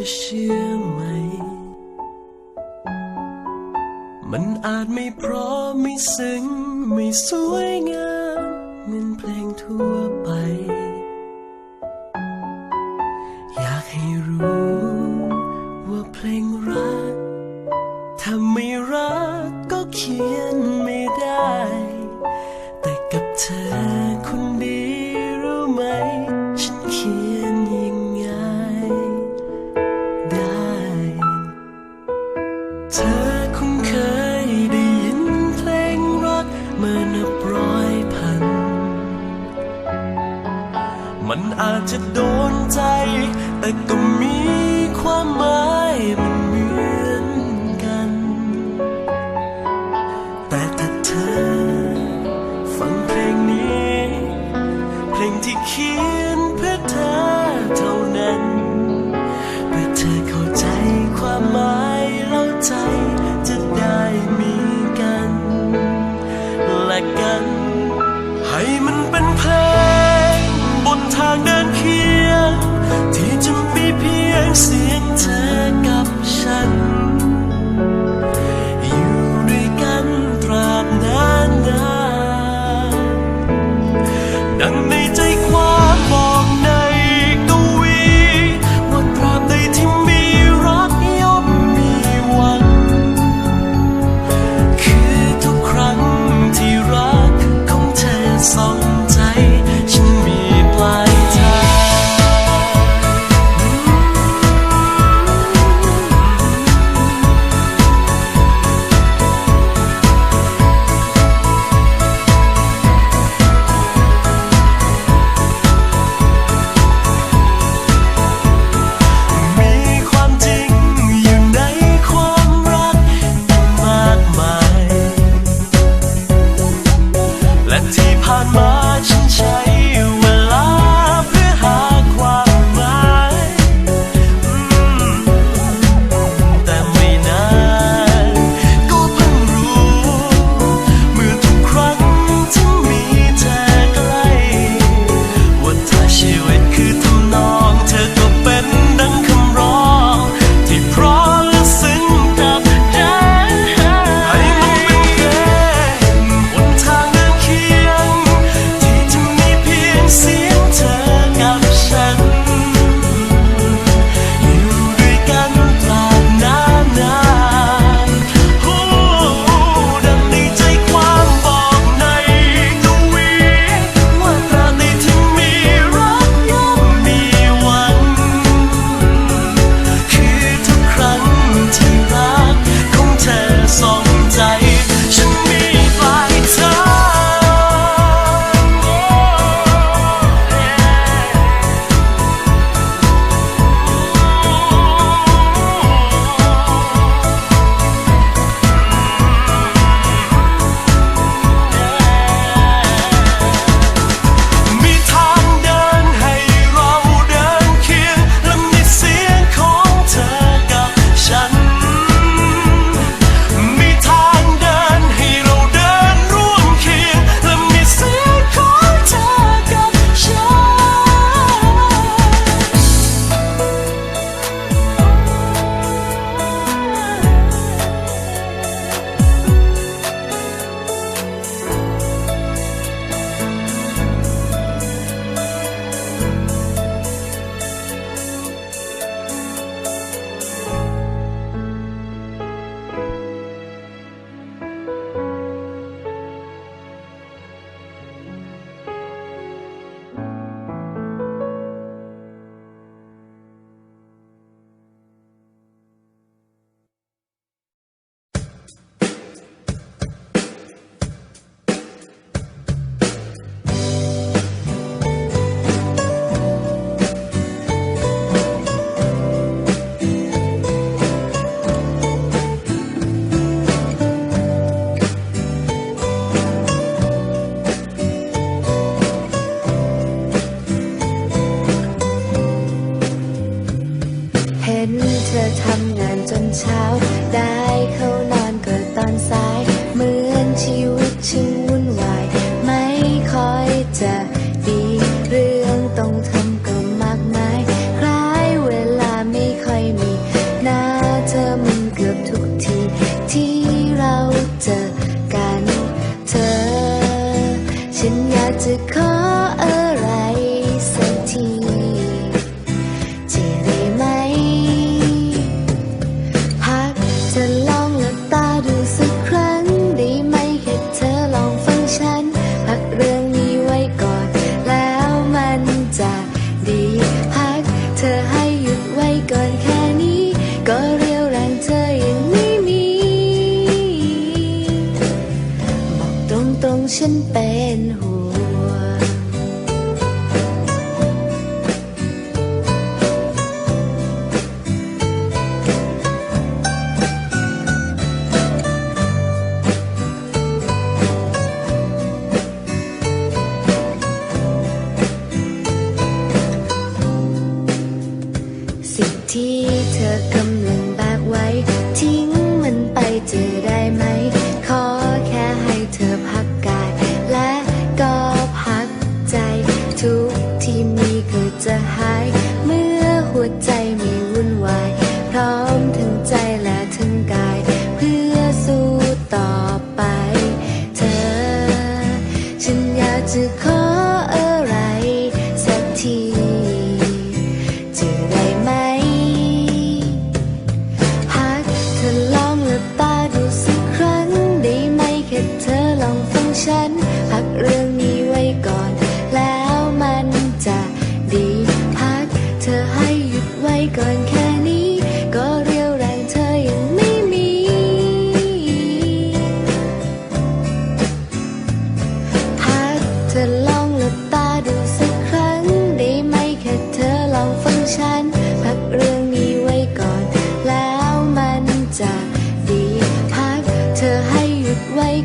จะเชื่อไหม มันอาจไม่พร้อมไม่ซึ้งไม่สวยงาม มันอาจจะโดนใจ แต่ก็มีความหมายมันเหมือนกัน แต่ถ้าเธอ ฟังเพลงนี้ เพลงที่เขียนเพื่อเธอเท่านั้น เพื่อเธอเข้าใจความหมายแล้วใจ wasting time. Team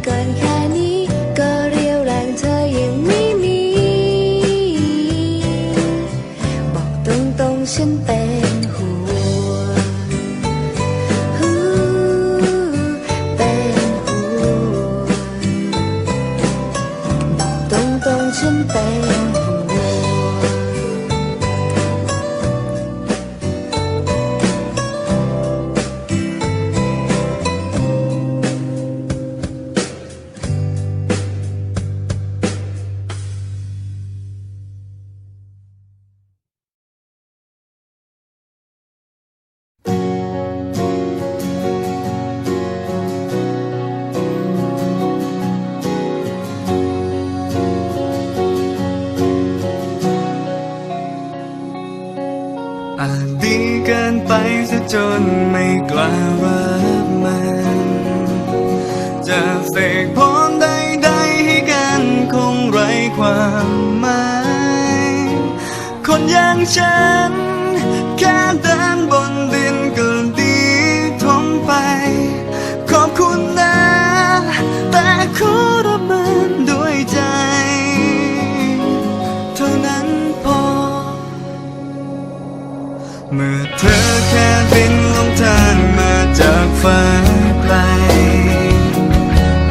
gần khác นไม่กล้ารักมัน จะเสกพรใดๆให้กันคงไรความหมาย คนอย่างฉันแค่เดิน บินลงทางมาจากฟ้าไกล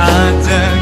อาจจะ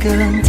girl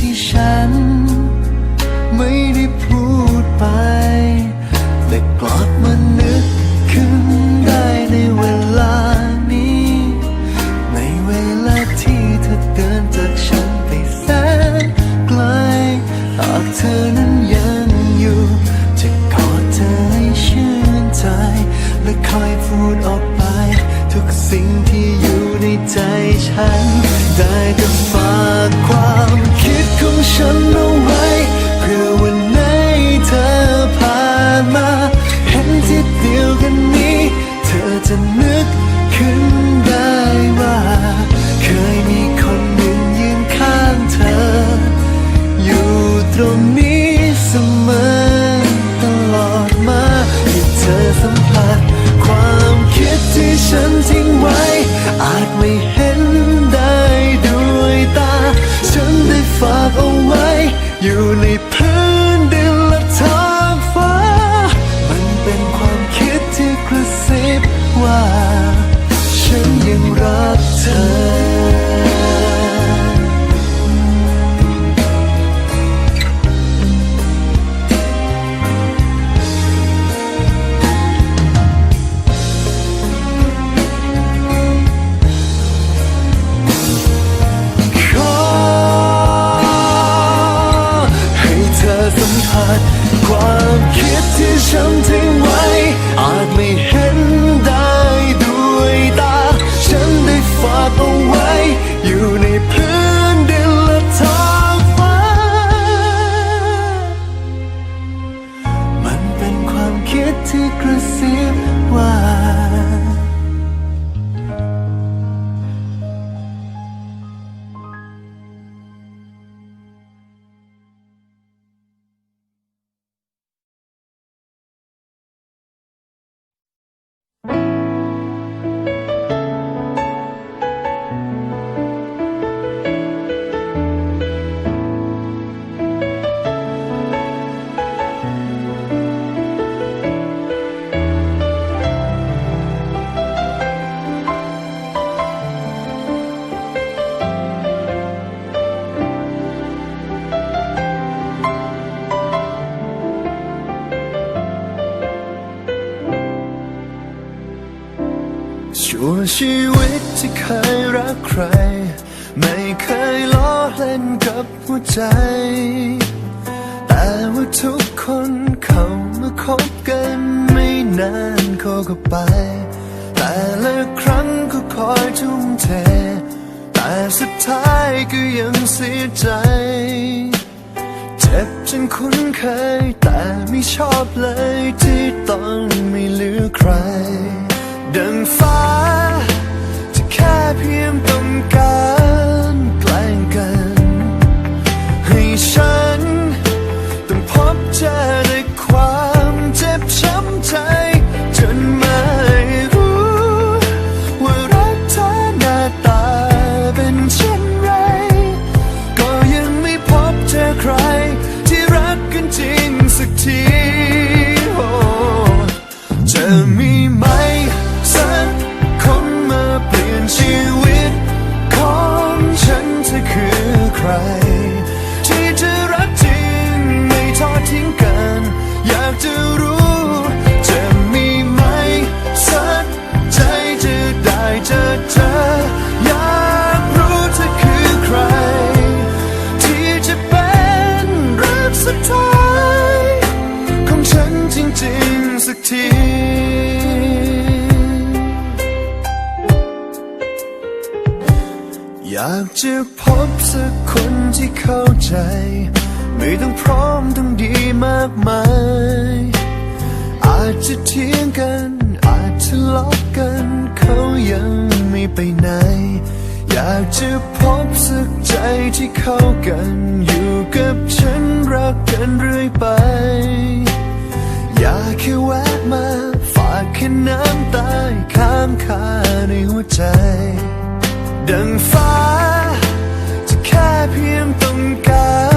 ที่เคยรักใคร ไม่เคยล้อเล่นกับหัวใจ แต่ว่าทุกคนเขามาคบกันไม่นานเขาก็ไป แต่ละครั้งก็คอยทุ่มเท แต่สุดท้ายก็ยังเสียใจ เจ็บจนคุ้นเคย แต่ไม่ชอบเลยที่ต้องไม่เหลือใคร ดังฟ้า เพียงต้องการแกล้งกัน ให้ฉันต้องพบเจอด้ความเจ็บช้ำใจจนไม่รู้ว่ารักเธอน้าตาเป็นเช่นไร ก็ยังไม่พบเจอใคร ที่รักกันจริงสักทีจะมี กกันเรื่อยไป อย่าแค่แวะมา ฝากแค่น้ำตาข้ามคาในหัวใจ ดังฟ้า จะแค่เพียงต้องการ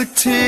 The velocity